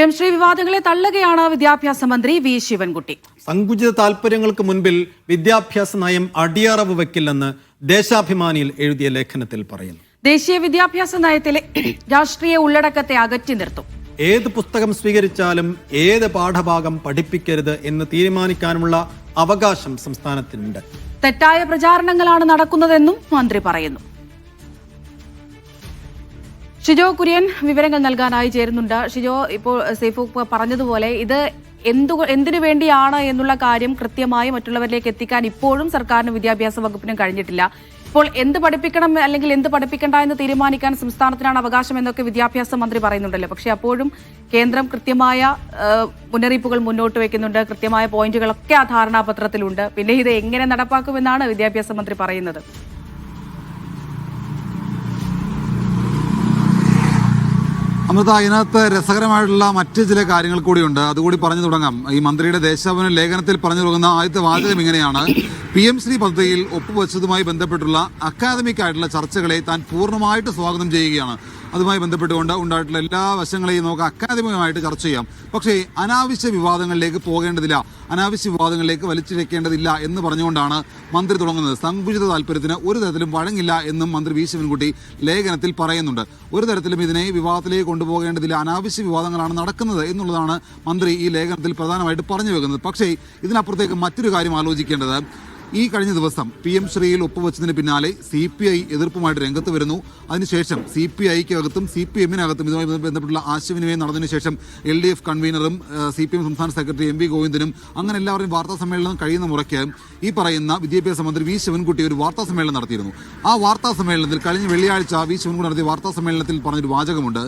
M Shri വിവാദങ്ങളെ തള്ളുകയാണ് വിദ്യാഭ്യാസ മന്ത്രി V Sivankutty. സങ്കുചിത താല്പര്യങ്ങൾക്ക് മുൻപിൽ വിദ്യാഭ്യാസ നയം അടിയറവ് വെക്കില്ലെന്ന് ദേശാഭിമാനിയിൽ എഴുതിയ ലേഖനത്തിൽ പറയുന്നു. ദേശീയ വിദ്യാഭ്യാസ നയത്തിലെ രാഷ്ട്രീയ ഉള്ളടക്കത്തെ അകറ്റി നിർത്തും. ഏത് പുസ്തകം സ്വീകരിച്ചാലും ഏത് പാഠഭാഗം പഠിപ്പിക്കരുത് എന്ന് തീരുമാനിക്കാനുള്ള അവകാശം സംസ്ഥാനത്തിനുണ്ട്. തെറ്റായ പ്രചാരണങ്ങളാണ് നടക്കുന്നതെന്നും മന്ത്രി പറയുന്നു. ഷിജോ കുര്യൻ വിവരങ്ങൾ നൽകാനായി ചേരുന്നുണ്ട്. ഷിജോ ഇപ്പോൾ സേഫു പറഞ്ഞതുപോലെ ഇത് എന്തു എന്തിനു വേണ്ടിയാണ് എന്നുള്ള കാര്യം കൃത്യമായി മറ്റുള്ളവരിലേക്ക് എത്തിക്കാൻ ഇപ്പോഴും സർക്കാരിനും വിദ്യാഭ്യാസ വകുപ്പിനും കഴിഞ്ഞിട്ടില്ല. ഇപ്പോൾ എന്ത് പഠിപ്പിക്കണം അല്ലെങ്കിൽ എന്ത് പഠിപ്പിക്കണ്ട എന്ന് തീരുമാനിക്കാൻ സംസ്ഥാനത്തിനാണ് അവകാശം എന്നൊക്കെ വിദ്യാഭ്യാസ മന്ത്രി പറയുന്നുണ്ടല്ലോ. പക്ഷേ അപ്പോഴും കേന്ദ്രം കൃത്യമായ മുന്നറിയിപ്പുകൾ മുന്നോട്ട് വെക്കുന്നുണ്ട്. കൃത്യമായ പോയിന്റുകളൊക്കെ ആ ധാരണാപത്രത്തിലുണ്ട്. പിന്നെ ഇത് എങ്ങനെ നടപ്പാക്കുമെന്നാണ് വിദ്യാഭ്യാസ മന്ത്രി പറയുന്നത്. അമൃത അതിനകത്ത് രസകരമായിട്ടുള്ള മറ്റ് ചില കാര്യങ്ങൾ കൂടിയുണ്ട്. അതുകൂടി പറഞ്ഞു തുടങ്ങാം. ഈ മന്ത്രിയുടെ ദേശാഭവന ലേഖനത്തിൽ പറഞ്ഞു തുടങ്ങുന്ന ആദ്യത്തെ വാചകം ഇങ്ങനെയാണ്. പി എം ശ്രീ പദ്ധതിയിൽ ഒപ്പുവെച്ചതുമായി ബന്ധപ്പെട്ടുള്ള അക്കാദമിക് ആയിട്ടുള്ള ചർച്ചകളെ താൻ പൂർണമായിട്ട് സ്വാഗതം ചെയ്യുകയാണ്. അതുമായി ബന്ധപ്പെട്ടുകൊണ്ട് ഉണ്ടായിട്ടുള്ള എല്ലാ വശങ്ങളെയും നമുക്ക് അക്കാദമികമായിട്ട് ചർച്ച ചെയ്യാം. പക്ഷേ അനാവശ്യ വിവാദങ്ങളിലേക്ക് പോകേണ്ടതില്ല. അനാവശ്യ വിവാദങ്ങളിലേക്ക് വലിച്ചിഴക്കേണ്ടതില്ല എന്ന് പറഞ്ഞുകൊണ്ടാണ് മന്ത്രി തുടങ്ങുന്നത്. സങ്കുചിത താല്പര്യത്തിന് ഒരു തരത്തിലും വഴങ്ങില്ല എന്നും മന്ത്രി വി. ശിവൻകുട്ടി ലേഖനത്തിൽ പറയുന്നുണ്ട്. ഒരു തരത്തിലും ഇതിനെ വിവാദത്തിലേക്ക് കൊണ്ടുപോകേണ്ടതില്ല. അനാവശ്യ വിവാദങ്ങളാണ് നടക്കുന്നത് എന്നുള്ളതാണ് മന്ത്രി ഈ ലേഖനത്തിൽ പ്രധാനമായിട്ട് പറഞ്ഞു വെക്കുന്നത്. പക്ഷേ ഇതിനപ്പുറത്തേക്ക് മറ്റൊരു കാര്യം ആലോചിക്കേണ്ടത്. ഈ കഴിഞ്ഞ ദിവസം പി എം ശ്രീയിൽ ഒപ്പുവെച്ചതിന് പിന്നാലെ സി പി ഐ എതിർപ്പുമായിട്ട് രംഗത്ത് വരുന്നു. അതിനുശേഷം സി പി ഐക്കകത്തും സി പി എമ്മിനകത്തും ഇതുമായി ബന്ധപ്പെട്ടുള്ള ആശയവിനിമയം നടന്നതിന് ശേഷം എൽ ഡി എഫ് കൺവീനറും സി പി എം സംസ്ഥാന സെക്രട്ടറി എം വി ഗോവിന്ദനും അങ്ങനെ എല്ലാവരും വാർത്താ സമ്മേളനം കഴിയുന്ന മുറയ്ക്ക് ഈ പറയുന്ന വിദ്യാഭ്യാസ മന്ത്രി വി ശിവൻകുട്ടി ഒരു വാർത്താ സമ്മേളനം നടത്തിയിരുന്നു. ആ വാർത്താ സമ്മേളനത്തിൽ കഴിഞ്ഞ വെള്ളിയാഴ്ച വി ശിവൻകുട്ടി നടത്തിയ വാർത്താ സമ്മേളനത്തിൽ പറഞ്ഞൊരു വാചകമുണ്ട്.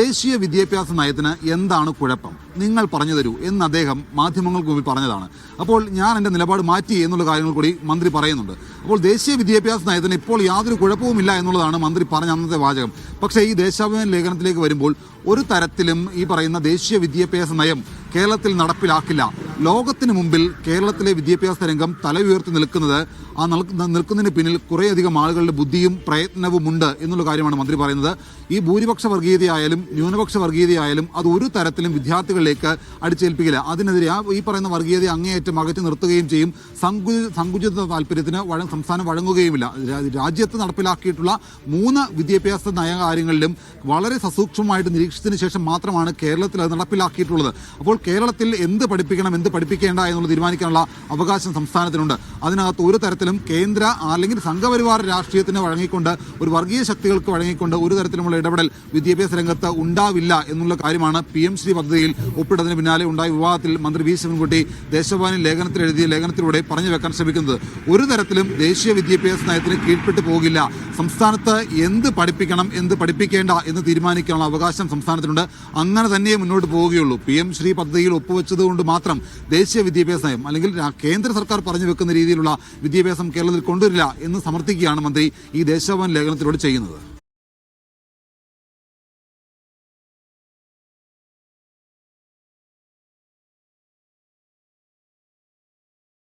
ദേശീയ വിദ്യാഭ്യാസ നയത്തിന് എന്താണ് കുഴപ്പം? നിങ്ങൾ പറഞ്ഞു തരൂ എന്ന് അദ്ദേഹം മാധ്യമങ്ങൾക്ക് മുമ്പിൽ പറഞ്ഞതാണ്. അപ്പോൾ ഞാൻ എന്റെ നിലപാട് മാറ്റി എന്നുള്ള കാര്യങ്ങൾ കൂടി മന്ത്രി പറയുന്നുണ്ട്. അപ്പോൾ ദേശീയ വിദ്യാഭ്യാസ നയത്തിന് ഇപ്പോൾ യാതൊരു കുഴപ്പവുമില്ല എന്നുള്ളതാണ് മന്ത്രി പറഞ്ഞ അന്നത്തെ വാചകം. പക്ഷേ ഈ ദേശാഭിമാന ലേഖനത്തിലേക്ക് വരുമ്പോൾ ഒരു തരത്തിലും ഈ പറയുന്ന ദേശീയ വിദ്യാഭ്യാസ നയം കേരളത്തിൽ നടപ്പിലാക്കില്ല. ലോകത്തിന് മുമ്പിൽ കേരളത്തിലെ വിദ്യാഭ്യാസ രംഗം തല ഉയർത്തി നിൽക്കുന്നത് ആ നിൽക്കുന്നതിന് പിന്നിൽ കുറേയധികം ആളുകളുടെ ബുദ്ധിയും പ്രയത്നവും ഉണ്ട് എന്നുള്ള കാര്യമാണ് മന്ത്രി പറയുന്നത്. ഈ ഭൂരിപക്ഷ വർഗീയതയായാലും ന്യൂനപക്ഷ വർഗീയതയായാലും അത് ഒരു തരത്തിലും വിദ്യാർത്ഥികളിലേക്ക് അടിച്ചേൽപ്പിക്കില്ല. അതിനെതിരെ ആ ഈ പറയുന്ന വർഗീയതയെ അങ്ങേയറ്റം അകറ്റി നിർത്തുകയും ചെയ്യും. സങ്കു സങ്കുചിത താല്പര്യത്തിന് വഴ സംസ്ഥാനം വഴങ്ങുകയുമില്ല. രാജ്യത്ത് നടപ്പിലാക്കിയിട്ടുള്ള മൂന്ന് വിദ്യാഭ്യാസ നയകാര്യങ്ങളിലും വളരെ സസൂക്ഷ്മമായിട്ട് നിരീക്ഷിച്ചതിന് ശേഷം മാത്രമാണ് കേരളത്തിൽ അത് നടപ്പിലാക്കിയിട്ടുള്ളത്. അപ്പോൾ കേരളത്തിൽ എന്ത് പഠിപ്പിക്കണം എന്ത് പഠിപ്പിക്കേണ്ട എന്നുള്ളത് തീരുമാനിക്കാനുള്ള അവകാശം സംസ്ഥാനത്തിനുണ്ട്. അതിനകത്ത് ഒരു തരത്തിലും കേന്ദ്ര അല്ലെങ്കിൽ സംഘപരിവാർ രാഷ്ട്രീയത്തിന് വഴങ്ങിക്കൊണ്ട് ഒരു വർഗീയ ശക്തികൾക്ക് വഴങ്ങിക്കൊണ്ട് ഒരു തരത്തിലുമുള്ള ഇടപെടൽ വിദ്യാഭ്യാസ രംഗത്ത് ഉണ്ടാവില്ല എന്നുള്ള കാര്യമാണ് പി എം ശ്രീ പദ്ധതിയിൽ ഒപ്പിട്ടതിന് പിന്നാലെ ഉണ്ടായ വിവാദത്തിൽ മന്ത്രി വി ശിവൻകുട്ടി ദേശഭവനിൽ ലേഖനത്തിൽ എഴുതിയ ലേഖനത്തിലൂടെ പറഞ്ഞു വെക്കാൻ ശ്രമിക്കുന്നത്. ഒരു തരത്തിലും ദേശീയ വിദ്യാഭ്യാസ നയത്തിന് കീഴ്പ്പെട്ടു പോകില്ല. സംസ്ഥാനത്ത് എന്ത് പഠിപ്പിക്കണം എന്ത് പഠിപ്പിക്കേണ്ട എന്ന് തീരുമാനിക്കാനുള്ള അവകാശം സംസ്ഥാനത്തിനുണ്ട്. അങ്ങനെ തന്നെ മുന്നോട്ട് പോവുകയുള്ളൂ. പി എം ശ്രീ പദ്ധതിയിൽ ഒപ്പുവെച്ചതുകൊണ്ട് മാത്രം ദേശീയ വിദ്യാഭ്യാസ നയം അല്ലെങ്കിൽ കേന്ദ്ര സർക്കാർ പറഞ്ഞു വെക്കുന്ന രീതിയിലുള്ള വിദ്യാഭ്യാസം കേരളത്തിൽ കൊണ്ടുവരില്ല എന്ന് സമർത്ഥിക്കുകയാണ് മന്ത്രി ഈ ദേശഭവൻ ലേഖനത്തിലൂടെ ചെയ്യുന്നത്.